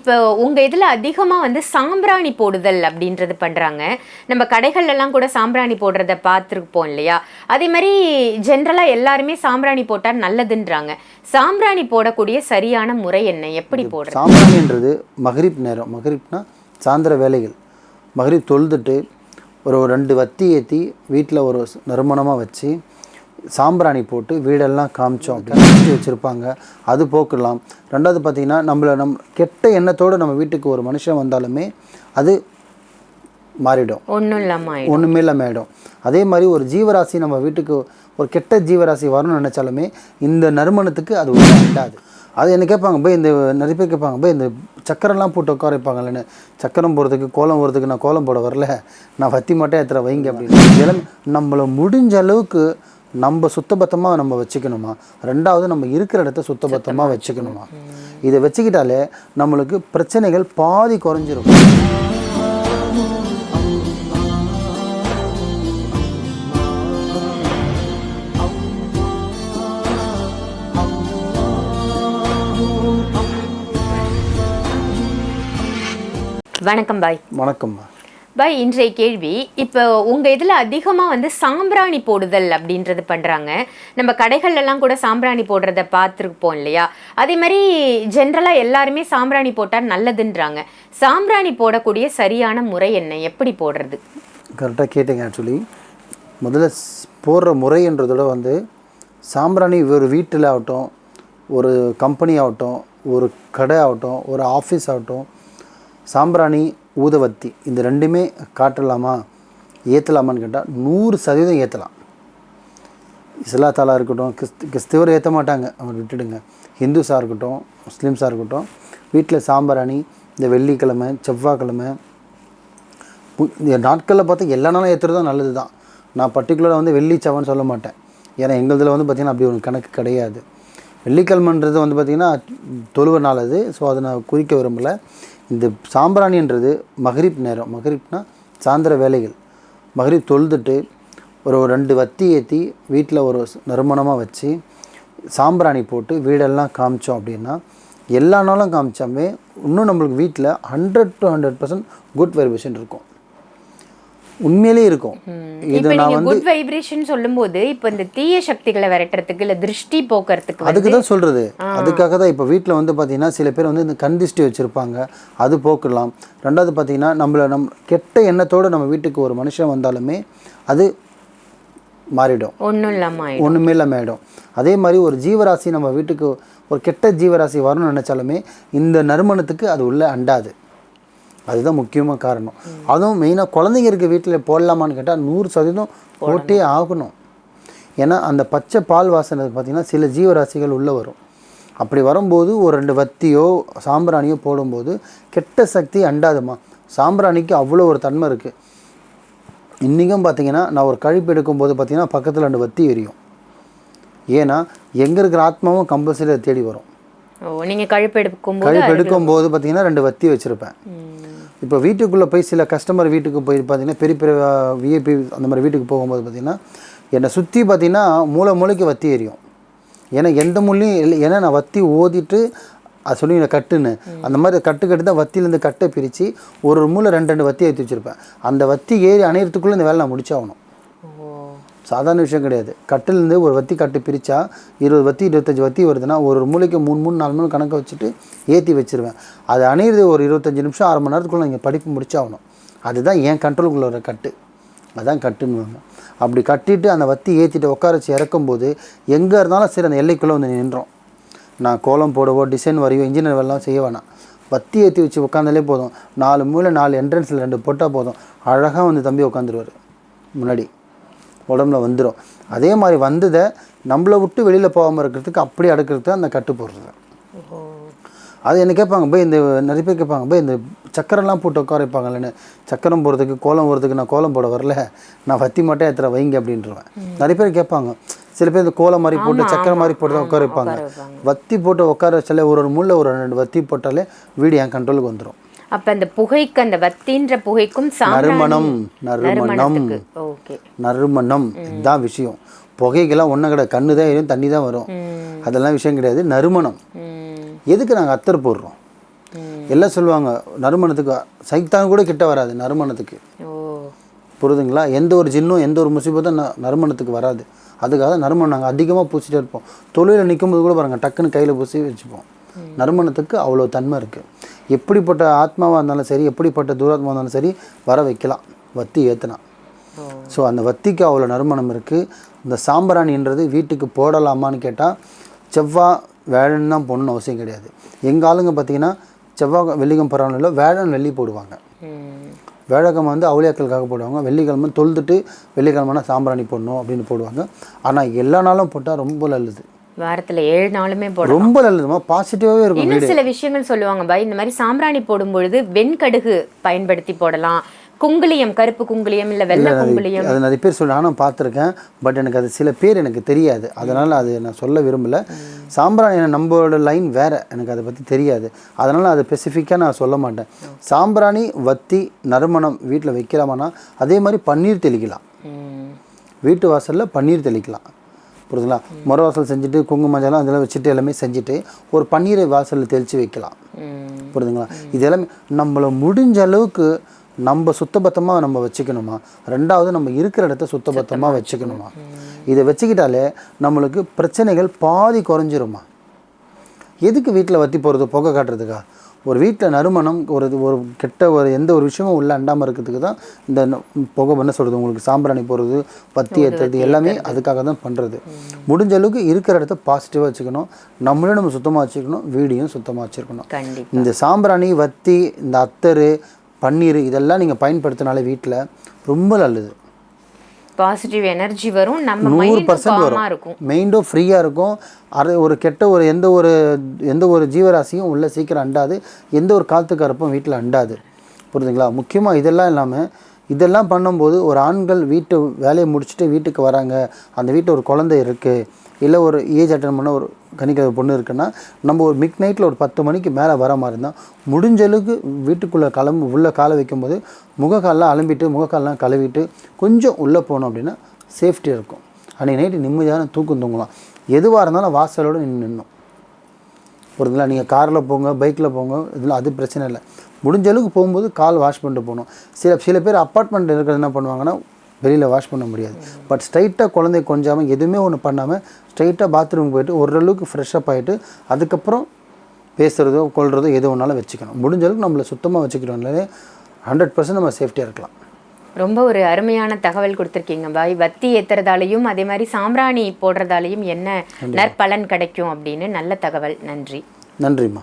இப்போ உங்க இதுல அதிகமா வந்து சாம்பிராணி போடுதல் அப்படின்றது பண்றாங்க. நம்ம கடைகள்ல எல்லாம் கூட சாம்பிராணி போடுறத பார்த்துருப்போம் இல்லையா? அதே மாதிரி ஜென்ரலா எல்லாருமே சாம்பிராணி போட்டா நல்லதுன்றாங்க. சாம்பிராணி போடக்கூடிய சரியான முறை என்ன? எப்படி போடுறது? சாம்பிராணின்றது மகரிப் நேரம். மகரிப்னா சாயந்தர வேலைகள். மகரிப் தொழுதுட்டு ஒரு ரெண்டு வத்தி ஏற்றி வீட்டில் ஒரு நறுமணமாக வச்சு சாம்பிராணி போட்டு வீடெல்லாம் காமிச்சோம் அப்படின்னு வச்சுருப்பாங்க. அது போக்கலாம் ரெண்டாவது பார்த்திங்கன்னா நம்மளை நம் கெட்ட எண்ணத்தோடு நம்ம வீட்டுக்கு ஒரு மனுஷன் வந்தாலுமே அது மாறிடும். ஒன்றும் இல்லாம ஆயிடும். ஒன்றுமே இல்லாமல் ஆகிடும் அதே மாதிரி ஒரு ஜீவராசி நம்ம வீட்டுக்கு ஒரு கெட்ட ஜீவராசி வரணும்னு நினச்சாலுமே இந்த நறுமணத்துக்கு அது உள்ள அண்டாது அது என்ன கேட்பாங்க போய் இந்த நிறைய பேர் கேட்பாங்க போய் இந்த சக்கரெல்லாம் போட்டு உட்கார வைப்பாங்கல்லன்னு சக்கரம் போடுறதுக்கு கோலம் போடுறதுக்கு நான் கோலம் போட வரல. நான் வத்தி மட்டும் ஏற்றுற வைங்க அப்படின்னு. இதெல்லாம் நம்மளை முடிஞ்ச அளவுக்கு நம்ம சுத்தபத்தமாக நம்ம வச்சுக்கணுமா? ரெண்டாவது நம்ம இருக்கிற இடத்த சுத்தபத்தமாக வச்சுக்கணுமா? இதை வச்சுக்கிட்டாலே நம்மளுக்கு பிரச்சனைகள் பாதி குறைஞ்சிரும். வணக்கம் பாய். வணக்கம்மா பாய் இன்றைய கேள்வி இப்போ உங்கள் இதில் அதிகமாக வந்து சாம்பிராணி போடுதல் அப்படின்றது பண்ணுறாங்க நம்ம கடைகள்லாம் கூட சாம்பிராணி போடுறத பார்த்துருப்போம் இல்லையா? அதே மாதிரி ஜென்ரலாக எல்லாருமே சாம்பிராணி போட்டால் நல்லதுன்றாங்க. சாம்பிராணி போடக்கூடிய சரியான முறை என்ன? எப்படி போடுறது? கரெக்டாக கேட்டீங்க ஆக்சுவலி முதல்ல போடுற முறைன்றதோட வந்து சாம்பிராணி ஒரு வீட்டில் ஆகட்டும் ஒரு கம்பெனி ஆகட்டும் ஒரு கடை ஆகட்டும் ஒரு ஆஃபீஸ் ஆகட்டும் சாம்பிராணி ஊதவத்தி இந்த ரெண்டுமே காட்டலாமா? ஏற்றலாமான்னு கேட்டால் நூறு சதவீதம் ஏற்றலாம் இஸ்லாத்தாலாக இருக்கட்டும் கிறிஸ்து கிறிஸ்தவர் ஏற்ற மாட்டாங்க. அவங்க விட்டுடுங்க. ஹிந்துஸாக இருக்கட்டும் முஸ்லீம்ஸாக இருக்கட்டும் வீட்டில் சாம்பிராணி இந்த வெள்ளிக்கிழமை செவ்வாய்க்கிழமை இந்த நாட்களில் பார்த்தா எல்லா நாளும் ஏற்றுறதும் நல்லது தான் நான் பர்டிகுலராக வந்து வெள்ளி செவ்வாய்னு சொல்ல மாட்டேன். ஏன்னா எங்களுதில் வந்து பார்த்திங்கன்னா அப்படி ஒரு கணக்கு கிடையாது. வெள்ளிக்கிழமன்றது வந்து பார்த்திங்கன்னா தொழுவ நாள் அது. ஸோ அதை நான் குறிக்க விரும்பலை. இந்த சாம்பிராணின்றது மகரிப் நேரம். மகரிப்னா சாயந்தர வேலைகள். மஹரிப் தொழுதுட்டு ஒரு ஒரு ரெண்டு வத்தி ஏற்றி வீட்டில் ஒரு நறுமணமாக வச்சு சாம்பிராணி போட்டு வீடெல்லாம் காமிச்சோம் அப்படின்னா எல்லா நாளும் காமிச்சாமே இன்னும் நம்மளுக்கு வீட்டில் hundred to hundred percent good vibration இருக்கும். உண்மையிலே இருக்கும். இது இப்போ நான் வந்து குட் வைப்ரேஷன் சொல்லும்போது இப்போ இந்த தீய சக்திகளை விரட்டுறதுக்கு இல்ல திருஷ்டி போக்குறதுக்கு அதுக்கு தான் சொல்கிறது அதுக்காக தான் இப்போ வீட்டில் வந்து பார்த்தீங்கன்னா சில பேர் வந்து இந்த கந்திஷ்டி வச்சுருப்பாங்க. அது போக்கலாம். ரெண்டாவது பார்த்தீங்கன்னா நம்மளை நம் கெட்ட எண்ணத்தோடு நம்ம வீட்டுக்கு ஒரு மனுஷன் வந்தாலுமே அது மாறிடும். ஒன்றும் இல்லாம ஆயிடும். ஒன்றுமே இல்லாமல் ஆகிடும் அதே மாதிரி ஒரு ஜீவராசி நம்ம வீட்டுக்கு ஒரு கெட்ட ஜீவராசி வரணும்னு நினச்சாலுமே இந்த நறுமணத்துக்கு அது உள்ள அண்டாது. அதுதான் முக்கியமாக காரணம். அதுவும் மெயினாக குழந்தைங்க இருக்க வீட்டில் போடலாமான்னு கேட்டால் நூறு சதவீதம் போட்டே ஆகணும். ஏன்னா அந்த பச்சை பால் வாசனை பார்த்திங்கன்னா சில ஜீவராசிகள் உள்ளே வரும். அப்படி வரும்போது ஒரு ரெண்டு வத்தியோ சாம்பிராணியோ போடும்போது கெட்ட சக்தி அண்டாதுமா? சாம்பிராணிக்கு அவ்வளோ ஒரு தன்மை இருக்குது இன்றைக்கும் பார்த்தீங்கன்னா நான் ஒரு கழிப்பு எடுக்கும்போது பார்த்தீங்கன்னா பக்கத்தில் ரெண்டு வத்தி எரியும். ஏன்னா எங்கே இருக்கிற ஆத்மாவும் கம்பல்சரி தேடி வரும். ஓ நீங்க கழுப்பு எடுக்கும்போது கழிப்பு எடுக்கும்போது பார்த்தீங்கன்னா ரெண்டு வத்தி வச்சுருப்பேன். இப்போ வீட்டுக்குள்ளே போய் சில கஸ்டமர் வீட்டுக்கு போய் பார்த்தீங்கன்னா பெரிய பெரிய விஐபி அந்த மாதிரி வீட்டுக்கு போகும்போது பார்த்தீங்கன்னா என்னை சுற்றி பார்த்தீங்கன்னா மூளை மூளைக்கு வத்தி எரியும். ஏன்னா எந்த மூலையும் இல்லை. ஏன்னா நான் வத்தி ஓதிட்டு அது சொல்லி கட்டுன்னு. அந்த மாதிரி கட்டு கட்டு தான் வத்தியிலேருந்து கட்டை பிரித்து ஒரு ஒரு மூளை ரெண்டு ரெண்டு வத்தி ஏற்றி வச்சுருப்பேன். அந்த வத்தி ஏறி அணையிறதுக்குள்ளே இந்த வேலை நான் முடிச்சாகணும். சாதாரண விஷயம் கிடையாது. கட்டிலேருந்து ஒரு வத்தி கட்டு பிரித்தா இருபது வத்தி இருபத்தஞ்சி வத்தி வருதுன்னா ஒரு மூளைக்கு மூலைக்கு மூணு மூணு நாலு மூணு கணக்கை வச்சுட்டு ஏற்றி வச்சுருவேன். அது அணையிறது ஒரு இருபத்தஞ்சி நிமிஷம் அரை மணி நேரத்துக்குள்ளே நீங்கள் படிப்பு முடிச்சாகணும். அதுதான் என் கண்ட்ரோலுக்குள்ள வர கட்டு. அதான் கட்டுன்னு அப்படி கட்டிட்டு அந்த வத்தி ஏற்றிட்டு உட்கார வச்சு இறக்கும்போது எங்கே இருந்தாலும் சரி அந்த எல்லைக்குள்ளே வந்து நின்றோம். நான் கோலம் போடவோ டிசைன் வரையோ இன்ஜினியர் வரலாம் செய்ய வேணாம். வத்தி ஏற்றி வச்சு உட்காந்தாலே போதும். நாலு மூலை நாலு என்ட்ரன்ஸில் ரெண்டு போட்டால் போதும். அழகாக வந்து தம்பி உட்காந்துருவார். முன்னாடி. உடம்புல வந்துடும் அதே மாதிரி வந்ததை நம்மளை விட்டு வெளியில் போகாமல் இருக்கிறதுக்கு அப்படியே அடுக்கிறதுக்கு அந்த கட்டு போடுறது அது என்ன கேட்பாங்க போய் இந்த நிறைய பேர் கேட்பாங்க போய் இந்த சக்கரெல்லாம் போட்டு உட்கார வைப்பாங்கல்லன்னு. சக்கரம் போடுறதுக்கு கோலம் போடுறதுக்கு நான் கோலம் போட வரல. நான் வத்தி மட்டும் ஏற்றுற வைங்க அப்படின்றவேன். நிறைய பேர் கேட்பாங்க. சில பேர் இந்த கோலம் மாதிரி போட்டு சக்கரை மாதிரி போட்டு தான் உட்கார வைப்பாங்க. வத்தி போட்டு உட்கார வச்சாலே ஒரு ஒரு முள்ள ஒரு ரெண்டு வத்தி போட்டாலே வீடு என் கண்ட்ரோலுக்கு வந்துடும் அப்ப அந்த புகைக்கு அந்த வத்தின்ற புகைக்கும் நறுமணம் நறுமணம். ஓகே. நறுமணம். இதுதான் விஷயம். புகைக்கெல்லாம் ஒன்றும் கிடையாது. கண்ணு தான் எரியும் தண்ணி தான் வரும். அதெல்லாம் விஷயம் கிடையாது. நறுமணம். எதுக்கு நாங்கள் அத்தர் போடுறோம்? எல்லாம் சொல்லுவாங்க நறுமணத்துக்கு சைத்தான் கூட கிட்ட வராது நறுமணத்துக்கு. புரியுதுங்களா எந்த ஒரு ஜின்னும் எந்த ஒரு முசிபத்தும் ந நறுமணத்துக்கு வராது. அதுக்காக நறுமணம் நாங்கள் அதிகமாக பூசிட்டே இருப்போம். தொழிலில் நிற்கும்போது கூட பாருங்கள் டக்குன்னு கையில் பூசி வச்சுப்போம். நறுமணத்துக்கு அவ்வளோ தன்மை இருக்குது எப்படிப்பட்ட ஆத்மாவாக இருந்தாலும் சரி எப்படிப்பட்ட தூராத்மாவாக இருந்தாலும் சரி வர வைக்கலாம். வத்தி ஏற்றினா ஸோ அந்த வத்திக்கு அவ்வளோ நறுமணம் இருக்குது இந்த சாம்பிராணின்றது வீட்டுக்கு போடலாமான்னு கேட்டால் செவ்வாய் வேழன் தான் போடணும்னு அவசியம் கிடையாது. எங்கள் ஆளுங்க பார்த்தீங்கன்னா செவ்வாய் வெள்ளிக்கம் பரவாயில்ல வேழன் வெள்ளி போடுவாங்க. ம். வேழக்கிழமை வந்து அவுளியாக்களுக்காக போடுவாங்க. வெள்ளிக்கிழமை தொழுதுட்டு வெள்ளிக்கிழமைனா சாம்பிராணி போடணும் அப்படின்னு போடுவாங்க. ஆனால் எல்லா நாளும் போட்டால் ரொம்ப நல்லது. வாரத்துல ஏழு நாளுமே போடலாம் ரொம்ப நல்லதுமா பாசிட்டிவாகவே இருக்கும் இன்னும் சில விஷயங்கள் சொல்லுவாங்க பாய். இந்த மாதிரி சாம்பிராணி போடும் பொழுது வெண்கடுகு பயன்படுத்தி போடலாம். குங்குளியம் கருப்பு குங்குளியம் இல்ல வெள்ளை குங்குளியம். அது நிறைய பேர் சொல்லி நானும் பார்த்துருக்கேன். பட் எனக்கு அது சில பேர் எனக்கு தெரியாது. அதனால் அது நான் சொல்ல விரும்பல. சாம்பிராணி நம்மளோட லைன் வேறு. எனக்கு அதை பற்றி தெரியாது. அதனால் அது ஸ்பெசிஃபிக்காக நான் சொல்ல மாட்டேன். சாம்பிராணி வத்தி நறுமணம் வீட்டில் வைக்கலாமான்னா அதே மாதிரி பன்னீர் தெளிக்கலாம். வீட்டு வாசலில் பன்னீர் தெளிக்கலாம். புரியுதுங்களா முறை வாசல் செஞ்சுட்டு குங்கும மஞ்சள் அதெல்லாம் வச்சுட்டு எல்லாமே செஞ்சுட்டு ஒரு பன்னீரை வாசலில் தெளித்து வைக்கலாம். ம். புரியுதுங்களா இது எல்லாமே நம்மளை முடிஞ்ச அளவுக்கு நம்ம சுத்தபத்தமாக நம்ம வச்சுக்கணுமா? ரெண்டாவது நம்ம இருக்கிற இடத்த சுத்தபத்தமாக வச்சுக்கணுமா? இதை வச்சுக்கிட்டாலே நம்மளுக்கு பிரச்சனைகள் பாதி குறைஞ்சிருமா? எதுக்கு வீட்டில் வத்தி போகிறது புகை காட்டுறதுக்கா? ஒரு வீட்டில் நறுமணம் ஒரு ஒரு கெட்ட ஒரு எந்த ஒரு விஷயமும் உள்ள அண்டாமல் இருக்கிறதுக்கு தான் இந்த புகை என்ன சொல்கிறது உங்களுக்கு சாம்பிராணி போடுறது பத்தி ஏற்றுறது எல்லாமே அதுக்காக தான் பண்ணுறது முடிஞ்ச அளவுக்கு இருக்கிற இடத்த பாசிட்டிவாக வச்சுக்கணும். நம்மளும் நம்ம சுத்தமாக வச்சுக்கணும் வீடியும் சுத்தமாக வச்சுருக்கணும். இந்த சாம்பிராணி வத்தி இந்த அத்தர் பன்னீர் இதெல்லாம் நீங்கள் பயன்படுத்தினாலே வீட்டில் ரொம்ப நல்லது. பாசிட்டிவ் எனர்ஜி வரும். நம்ம நூறு பர்சன்ட் வரும். இருக்கும். மைண்டும் ஃப்ரீயாக இருக்கும். அது ஒரு கெட்ட ஒரு எந்த ஒரு எந்த ஒரு ஜீவராசியும் உள்ளே சீக்கிரம் அண்டாது. எந்த ஒரு காற்று கருப்பும் வீட்டில் அண்டாது. புரியுதுங்களா? முக்கியமாக இதெல்லாம் இல்லாமல் இதெல்லாம் பண்ணும்போது ஒரு ஆண்கள் வீட்டு வேலையை முடிச்சுட்டு வீட்டுக்கு வராங்க. அந்த வீட்டில் ஒரு குழந்தை இருக்குது இல்லை ஒரு ஏஜ் அட்டன் பண்ண ஒரு கணிக்கிற பொண்ணு இருக்குன்னா நம்ம ஒரு மிட் நைட்டில் ஒரு பத்து மணிக்கு மேலே வர மாதிரி இருந்தால் முடிஞ்சளவுக்கு வீட்டுக்குள்ளே கிளம்பு உள்ளே காலை வைக்கும்போது முகக்கால்லாம் அலம்பிட்டு முகக்கால்லாம் கழுவிட்டு கொஞ்சம் உள்ளே போனோம் அப்படின்னா சேஃப்டி இருக்கும். அன்றைக்கி நைட்டு நிம்மதியான தூக்கம் தூங்கலாம். எதுவாக இருந்தாலும் வாசலோடு நின்று நின்னும். புரியுதுங்களா நீங்கள் காரில் போங்க பைக்கில் போங்க இதெல்லாம் அது பிரச்சனை இல்லை. முடிஞ்ச அளவுக்கு போகும்போது கால் வாஷ் பண்ணிட்டு போகணும் சில சில பேர் அப்பார்ட்மெண்ட் இருக்கிறது என்ன பண்ணுவாங்கன்னா வெளியில் வாஷ் பண்ண முடியாது. பட் ஸ்ட்ரைட்டாக குழந்தை கொஞ்சாமல் எதுவுமே ஒன்று பண்ணாமல் ஸ்ட்ரைட்டாக பாத்ரூம் போயிட்டு ஓரளவுக்கு ஃப்ரெஷ்அப் ஆகிட்டு அதுக்கப்புறம் பேசுகிறதோ கொள்றதோ எது ஒன்றாலும் வச்சுக்கணும். முடிஞ்ச அளவுக்கு நம்மளை சுத்தமாக வச்சுக்கிட்டோம்னாலே ஹண்ட்ரட் பர்சன்ட் நம்ம சேஃப்டியாக இருக்கலாம். ரொம்ப ஒரு அருமையான தகவல் கொடுத்துருக்கீங்க பாய். வத்தி ஏத்துறதாலையும் அதே மாதிரி சாம்பிராணி போடுறதாலையும் என்ன நற்பலன் கிடைக்கும் அப்படின்னு நல்ல தகவல். நன்றி. நன்றிம்மா.